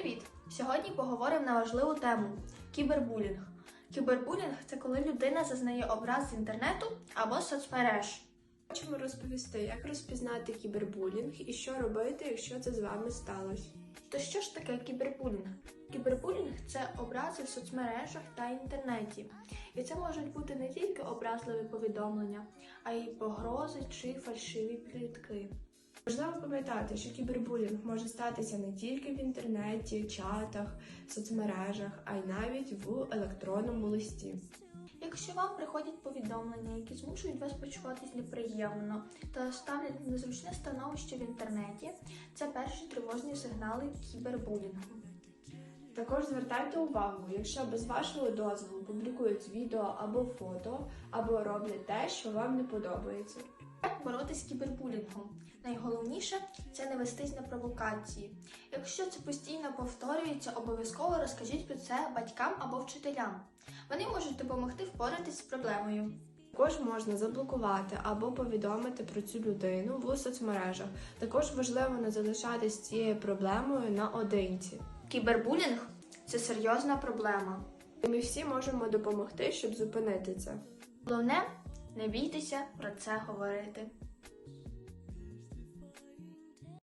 Привіт! Сьогодні поговоримо на важливу тему кібербулінг. Кібербулінг це коли людина зазнає образ з інтернету або соцмереж. Хочемо розповісти, як розпізнати кібербулінг і що робити, якщо це з вами сталося. То що ж таке кібербулінг? Кібербулінг це образи в соцмережах та інтернеті. І це можуть бути не тільки образливі повідомлення, а й погрози чи фальшиві плітки. Важливо пам'ятати, що кібербулінг може статися не тільки в інтернеті, чатах, соцмережах, а й навіть в електронному листі. Якщо вам приходять повідомлення, які змушують вас почуватись неприємно та ставлять в незручне становище в інтернеті, це перші тривожні сигнали кібербулінгу. Також звертайте увагу, якщо без вашого дозволу публікують відео або фото, або роблять те, що вам не подобається. Як боротися з кібербулінгом? Найголовніше це не вестись на провокації. Якщо це постійно повторюється, обов'язково розкажіть про це батькам або вчителям. Вони можуть допомогти впоратись з проблемою. Також можна заблокувати або повідомити про цю людину в соцмережах. Також важливо не залишатись цією проблемою наодинці. Кібербулінг це серйозна проблема. І ми всі можемо допомогти, щоб зупинити це. Головне, не бійтеся про це говорити.